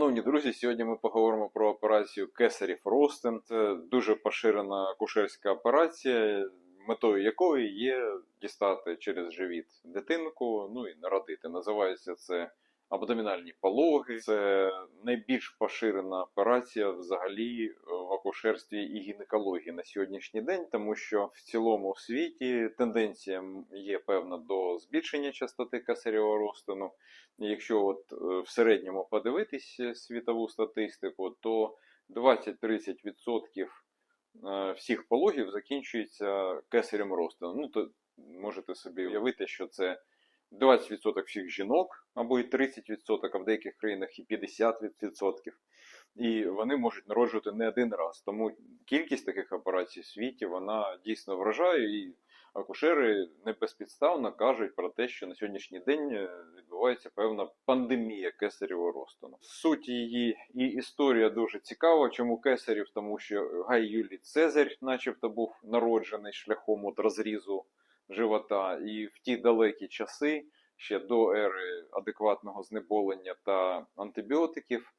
Шановні друзі, сьогодні ми поговоримо про операцію Кесарів Ростен. Це дуже поширена кушерська операція, метою якої є дістати через живіт дитинку, ну і народити. Називається це абдомінальні пологи. Це найбільш поширена операція взагалі акушерстві і гінекології на сьогоднішній день, тому що в цілому світі тенденція є певна до збільшення частоти кесарєвого розтину. Якщо от е, в середньому подивитись світову статистику, то 20-30% е, всіх пологів закінчується кесарем розтину. Ну, то можете собі уявити, що це 20% всіх жінок, або і 30%, а в деяких країнах і 50%. І вони можуть народжувати не один раз. Тому кількість таких операцій в світі вона дійсно вражає. І акушери не безпідставно кажуть про те, що на сьогоднішній день е, відбувається певна пандемія кесарєвого розтину. Суть її і історія дуже цікава. Чому кесарів? Тому що Гай Юлій Цезарь, начебто, був народжений шляхом от розрізу живота, і в ті далекі часи, ще до ери адекватного знеболення та антибіотиків.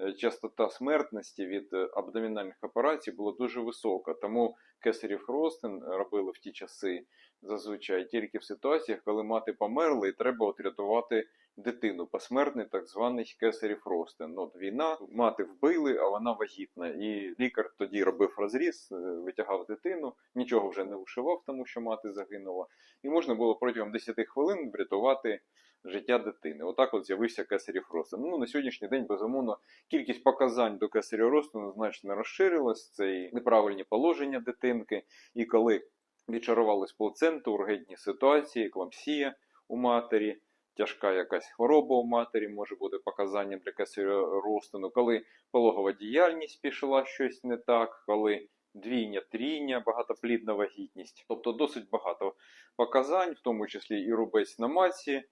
е, Частота смертності від е, абдомінальних операцій була дуже висока, тому кесарів ростин робили в ті часи зазвичай тільки в ситуаціях, коли мати померла і треба от рятувати дитину. Посмертний так званий кесарів ростин. Ну, от війна, мати вбили, а вона вагітна. І лікар тоді робив розріз, е, витягав дитину, нічого вже не ушивав, тому що мати загинула. І можна було протягом 10 хвилин врятувати життя дитини. Отак от з'явився кесарів ростин. Ну, на сьогоднішній день, безумовно, кількість показань до кесарів розтину значно розширилась. Це і неправильні положення дитинки, і коли відчарувались плаценту, ургентні ситуації, кламсія у матері, тяжка якась хвороба у матері може бути показанням для кесаря розтину, коли пологова діяльність пішла щось не так, коли двійня, трійня, багатоплідна вагітність. Тобто досить багато показань, в тому числі і рубець на матці.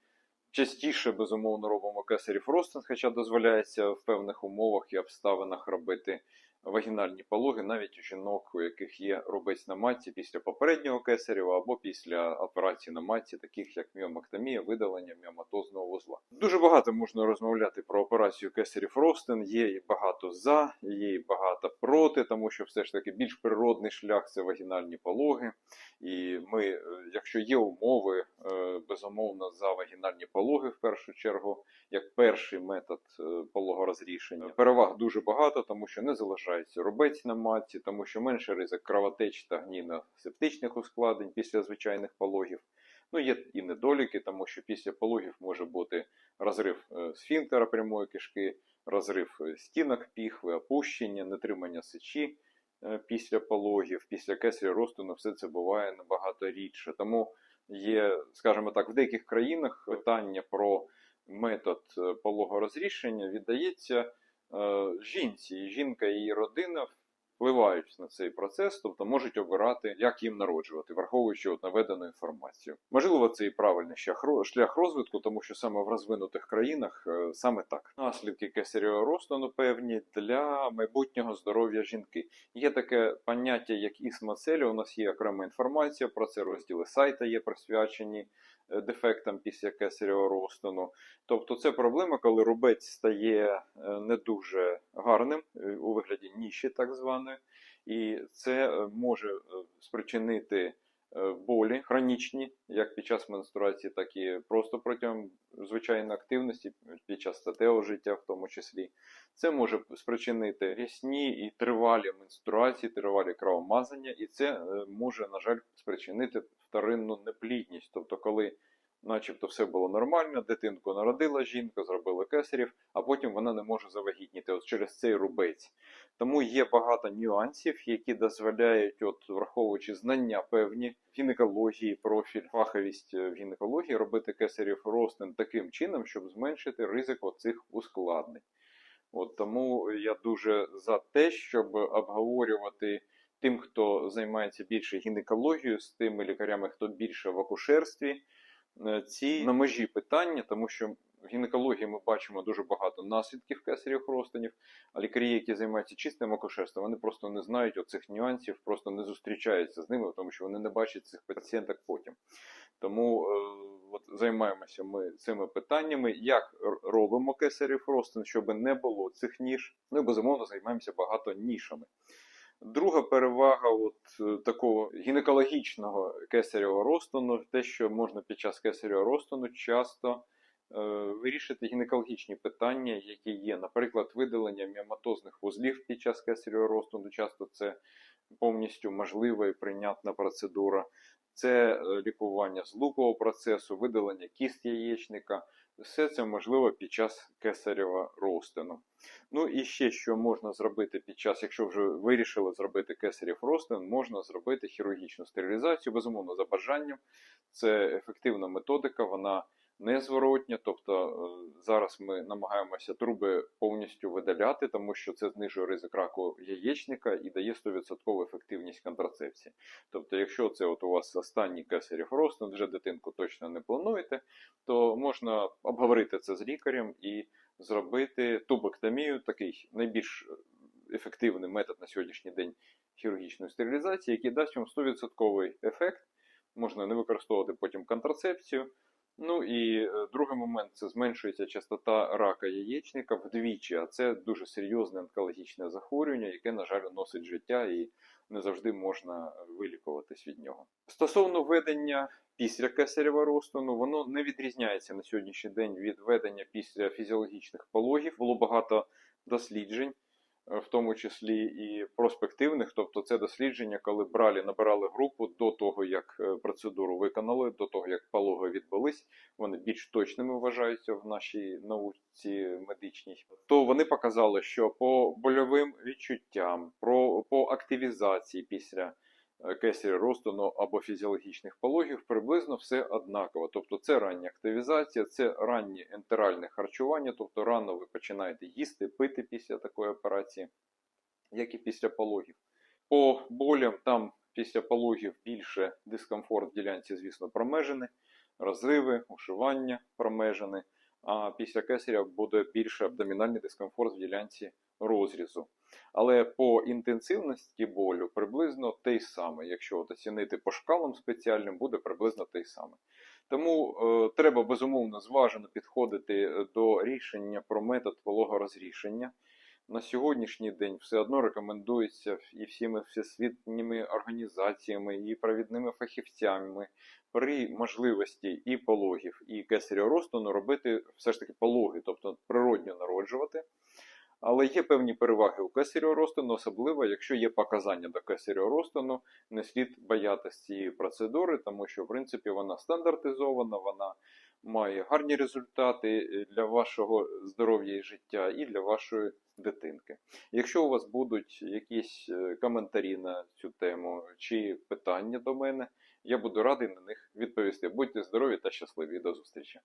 Частіше, безумовно, робимо кесарів ростин, хоча дозволяється в певних умовах і обставинах робити вагінальні пологи, навіть у жінок, у яких є рубець на матці після попереднього кесарєва або після операції на матці, таких як міомактомія, видалення міоматозного вузла. Дуже багато можна розмовляти про операцію кесарів ростин. Є і багато за, є і багато проти, тому що все ж таки більш природний шлях це вагінальні пологи. І ми, е, якщо є умови, е, безумовно, за вагінальні пологи в першу чергу, як перший метод е, пологорозрішення. Переваг дуже багато, тому що не залишається рубець на матці, тому що менше ризик кровотеч та гніно-септичних ускладнень після звичайних пологів. Ну, є і недоліки, тому що після пологів може бути розрив е, сфінктера прямої кишки, розрив е, стінок піхви, опущення, нетримання сечі е, після пологів, після кесаря розтину все це буває набагато рідше. Тому є, скажімо так, в деяких країнах питання про метод пологорозрішення віддається жінці, і жінка і її родина впливають на цей процес, тобто можуть обирати, як їм народжувати, враховуючи от наведену інформацію. Можливо, це і правильний шлях, розвитку, тому що саме в розвинутих країнах е, саме так. Наслідки кесарєвого розтину певні для майбутнього здоров'я жінки. Є таке поняття, як ісмоцелі. У нас є окрема інформація про це. Розділи сайта є присвячені е, дефектам після кесарєвого розтину. Тобто це проблема, коли рубець стає е, не дуже гарним е, у вигляді ніші, так званої, і це е, може е, спричинити е, болі хронічні, як під час менструації, так і просто протягом звичайної активності, під час статевого життя, в тому числі. Це може спричинити рясні і тривалі менструації, тривалі кровомазання, і це е, може, на жаль, спричинити вторинну неплідність. Тобто, коли начебто все було нормально, дитинку народила жінка, зробила кесарів, а потім вона не може завагітніти от через цей рубець. Тому є багато нюансів, які дозволяють, от враховуючи знання певні гінекології, профіль, фаховість е, в гінекології, робити кесарів розтин таким чином, щоб зменшити ризик оцих ускладнень. От тому я дуже за те, щоб обговорювати тим, хто займається більше гінекологією, з тими лікарями, хто більше в акушерстві, ці на межі питання, тому що в гінекології ми бачимо дуже багато наслідків кесарів розтинів, а лікарі, які займаються чистим акушерством, вони просто не знають оцих нюансів, просто не зустрічаються з ними, тому що вони не бачать цих пацієнток потім. Тому е, от займаємося ми цими питаннями, як робимо кесарів ростин, щоб не було цих ніж. Ну і безумовно займаємося багато нішами. Друга перевага от е, такого гінекологічного кесарєвого розтину, те, що можна під час кесарєвого розтину часто е, вирішити гінекологічні питання, які є, наприклад, видалення міоматозних вузлів під час кесарєвого розтину. Часто це повністю можлива і прийнятна процедура. Це е, лікування злукового процесу, видалення кіст яєчника. Все це можливо під час кесарєва розтину. Ну і ще що можна зробити під час, якщо вже вирішили зробити кесарів розтин, можна зробити хірургічну стерилізацію, безумовно, за бажанням. Це ефективна методика, вона незворотня. Тобто е, зараз ми намагаємося труби повністю видаляти, тому що це знижує ризик раку яєчника і дає 100% ефективність контрацепції. Тобто, якщо це от у вас останній кесарів розтин, вже дитинку точно не плануєте, то можна обговорити це з лікарем і зробити тубектомію, такий найбільш ефективний метод на сьогоднішній день хірургічної стерилізації, який дасть вам 100% ефект. Можна не використовувати потім контрацепцію. Ну і е, другий момент це зменшується частота рака яєчника вдвічі, а це дуже серйозне онкологічне захворювання, яке, на жаль, носить життя і не завжди можна вилікуватись від нього. Стосовно ведення після кесарєва розтину, воно не відрізняється на сьогоднішній день від ведення після фізіологічних пологів. Було багато досліджень, в тому числі і проспективних, тобто це дослідження, коли брали, набирали групу до того, як е, процедуру виконали, до того, як пологи відбулись, вони більш точними вважаються в нашій науці медичній, то вони показали, що по больовим відчуттям, про, по активізації після е, кесаря розтину або фізіологічних пологів приблизно все однаково. Тобто це рання активізація, це раннє ентеральне харчування, тобто рано ви починаєте їсти, пити після такої операції, як і після пологів. По болям там після пологів більше дискомфорт в ділянці, звісно, промежини, розриви, ушивання промежини. А після кесаря буде більше абдомінальний дискомфорт в ділянці розрізу. Але по інтенсивності болю приблизно те й саме. Якщо от оцінити по шкалам спеціальним, буде приблизно те й саме. Тому е, треба безумовно зважено підходити е, до рішення про метод вологорозрішення. На сьогоднішній день все одно рекомендується і всіми всесвітніми організаціями, і провідними фахівцями при можливості і пологів, і кесаря розтину робити все ж таки пологи, тобто природньо народжувати. Але є певні переваги у кесарю розтину, особливо якщо є показання до кесарю розтину, не слід боятися цієї процедури, тому що в принципі вона стандартизована, вона має гарні результати е, для вашого здоров'я і життя, і для вашої дитинки. Якщо у вас будуть якісь е, коментарі на цю тему чи питання до мене, я буду радий на них відповісти. Будьте здорові та щасливі. До зустрічі!